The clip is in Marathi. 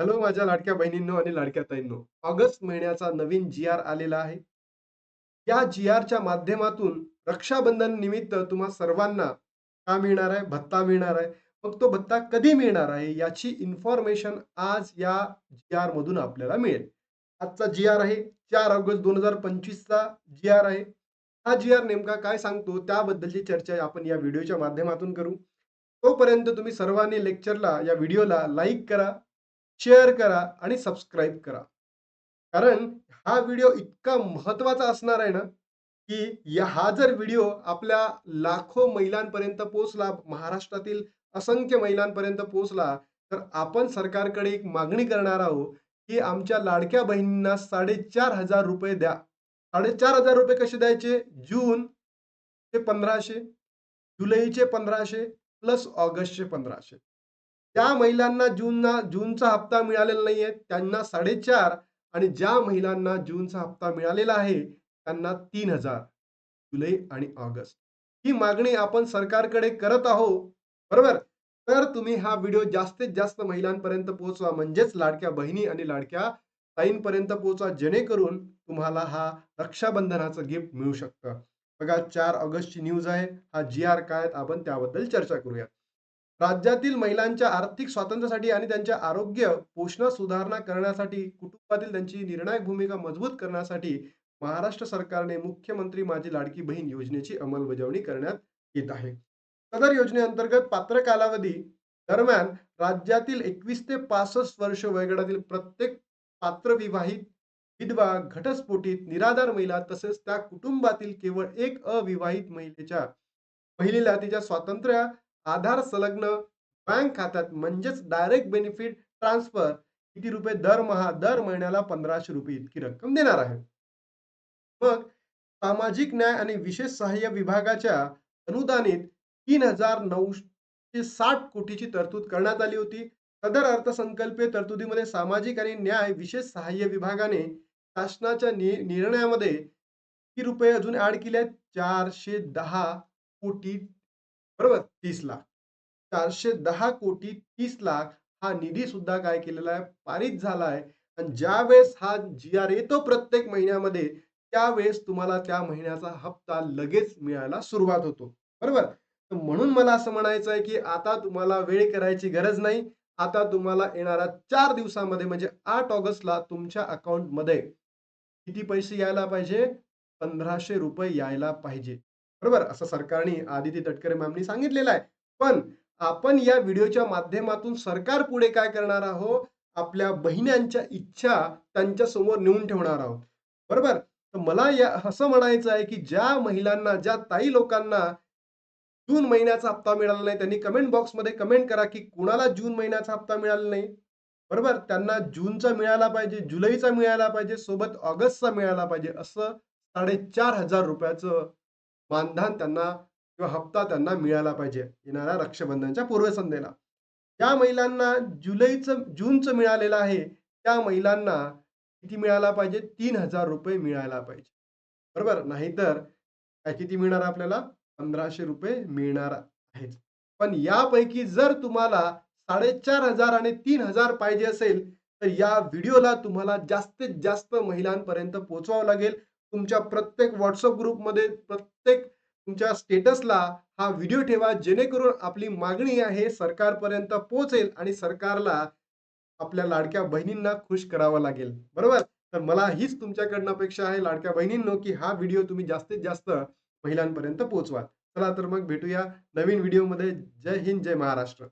हॅलो माझ्या लाडक्या बहिणींनो आणि लाडक्या ताईंनो. ऑगस्ट महिन्याचा नवीन जी-आर आलेला आहे. या जी-आरच्या माध्यमातून रक्षाबंधन निमित्त तुम्हा सर्वांना का मिळणार आहे? भत्ता मिळणार आहे. मग तो भत्ता कधी मिळणार आहे? याची इन्फॉर्मेशन आज या जी-आर मधून आपल्याला मिळेल. आजचा जी-आर आहे चार ऑगस्ट दोन हजार पंचवीसचा जी-आर आहे. हा जी-आर नेमका काय सांगतो त्याबद्दलची चर्चा आपण या व्हिडिओच्या माध्यमातून करू. तोपर्यंत तुम्ही सर्वांनी लेक्चरला या व्हिडिओला लाईक करा, शेअर करा आणि सबस्क्राईब करा. कारण हा व्हिडिओ इतका महत्त्वाचा असणार आहे ना, की या हा जर व्हिडिओ आपल्या लाखो महिलांपर्यंत पोहोचला, महाराष्ट्रातील असंख्य महिलांपर्यंत पोहोचला, तर आपण सरकारकडे एक मागणी करणार आहोत, की आमच्या लाडक्या बहिणींना ₹4,500 द्या. ₹4,500 कसे द्यायचे? जून ते पंधराशे जुलैचे पंधराशे प्लस ऑगस्टचे पंधराशे ज्या महिलांना जूनना जूनचा हप्ता मिळालेला नाहीये त्यांना साडेचार आणि ज्या महिलांना जूनचा हप्ता मिळालेला आहे त्यांना तीन हजार जुलै आणि ऑगस्ट. ही मागणी आपण सरकारकडे करत आहोत. बरोबर? तर तुम्ही हा व्हिडिओ जास्तीत जास्त महिलांपर्यंत पोहोचवा म्हणजेच लाडक्या बहिणी आणि लाडक्या ताईंपर्यंत पोहोचवा जेणेकरून तुम्हाला हा रक्षाबंधनाचं गिफ्ट मिळू शकतं. बघा चार ऑगस्टची न्यूज आहे. हा जी-आर काय आहेत आपण त्याबद्दल चर्चा करूया. राज्यातील महिलांच्या आर्थिक स्वातंत्र्यासाठी आणि त्यांच्या आरोग्य, पोषणात सुधारणा करण्यासाठी, कुटुंबातील त्यांची निर्णायक भूमिका मजबूत करण्यासाठी महाराष्ट्र सरकारने मुख्यमंत्री माझी लाडकी बहीण योजनेची अंमलबजावणी करण्यात येत आहे. सदर योजनेअंतर्गत पात्र कालावधी दरम्यान राज्यातील 21 ते 65 वर्ष वयोगटातील प्रत्येक पात्र विवाहित, विधवा, घटस्फोटीत निराधार महिला तसेच त्या कुटुंबातील केवळ एक अविवाहित महिलेच्या महिलेला तिच्या स्वातंत्र्य आधार संलग्न बँक खात्यात म्हणजेच डायरेक्ट बेनिफिट ट्रान्सफर किती रुपये दरमहा दर महिन्याला ₹1,500 इतकी रक्कम देणार आहे. मग सामाजिक न्याय आणि विशेष सहाय्य विभागाच्या अनुदानित 3,960 कोटीची तरतूद करण्यात आली होती. सदर अर्थसंकल्पीय तरतुदीमध्ये सामाजिक आणि न्याय विशेष सहाय्य विभागाने शासनाच्या निर्णयामध्ये किती रुपये अजून ऍड केले आहेत? 410 कोटी बरोबर तीस लाख. 410 कोटी तीस लाख हा निधी सुद्धा काय केलेला आहे? पारित झाला आहे आणि ज्यावेळेस हा जी-आर येतो प्रत्येक महिन्यामध्ये त्यावेळेस तुम्हाला त्या महिन्याचा हप्ता लगेच मिळायला सुरुवात होतो. बरोबर? तर म्हणून मला असं म्हणायचं आहे, की आता तुम्हाला वेळ करायची गरज नाही. आता तुम्हाला येणाऱ्या चार दिवसामध्ये म्हणजे आठ ऑगस्टला तुमच्या अकाउंटमध्ये किती पैसे यायला पाहिजे? ₹1,500 यायला पाहिजे. बरोबर? असं सरकारने आदिती तटकरे मॅमनी सांगितलेलं आहे. पण आपण या व्हिडिओच्या माध्यमातून सरकार पुढे काय करणार आहोत? आपल्या बहिण्यांच्या इच्छा त्यांच्यासमोर नेऊन ठेवणार आहोत. बरोबर? तर मला या असं म्हणायचं आहे, की ज्या महिलांना, ज्या ताई लोकांना जून महिन्याचा हप्ता मिळाला नाही त्यांनी कमेंट बॉक्समध्ये कमेंट करा, की कुणाला जून महिन्याचा हप्ता मिळाला नाही. बरोबर? त्यांना जूनचा मिळाला पाहिजे, जुलैचा मिळाला पाहिजे, सोबत ऑगस्टचा मिळाला पाहिजे. असं ₹4,500 मानधन त्यांना किंवा हप्ता त्यांना मिळाला पाहिजे येणाऱ्या रक्षाबंधनच्या पूर्वसंध्येला. ज्या महिलांना जुलैचं जूनचं मिळालेलं आहे त्या महिलांना किती मिळाला पाहिजे? ₹3,000 मिळायला पाहिजे. बरोबर? नाहीतर काय किती मिळणार आपल्याला? ₹1,500 मिळणार आहेत. पण यापैकी जर तुम्हाला 4,500 आणि तीन हजार पाहिजे असेल तर या व्हिडिओला तुम्हाला जास्तीत जास्त महिलांपर्यंत पोहोचवावं लागेल. तुमच्या प्रत्येक व्हॉट्सअप ग्रुपमध्ये, प्रत्येक तुमच्या स्टेटसला हा व्हिडिओ ठेवा जेणेकरून आपली मागणी आहे सरकारपर्यंत पोहोचेल आणि सरकारला आपल्या लाडक्या बहिणींना खुश करावं लागेल. बरोबर? तर मला हीच तुमच्याकडनं अपेक्षा आहे लाडक्या बहिणींनो, की हा व्हिडिओ तुम्ही जास्तीत जास्त महिलांपर्यंत पोहोचवा. चला तर मग भेटूया नवीन व्हिडिओमध्ये. जय हिंद, जय महाराष्ट्र.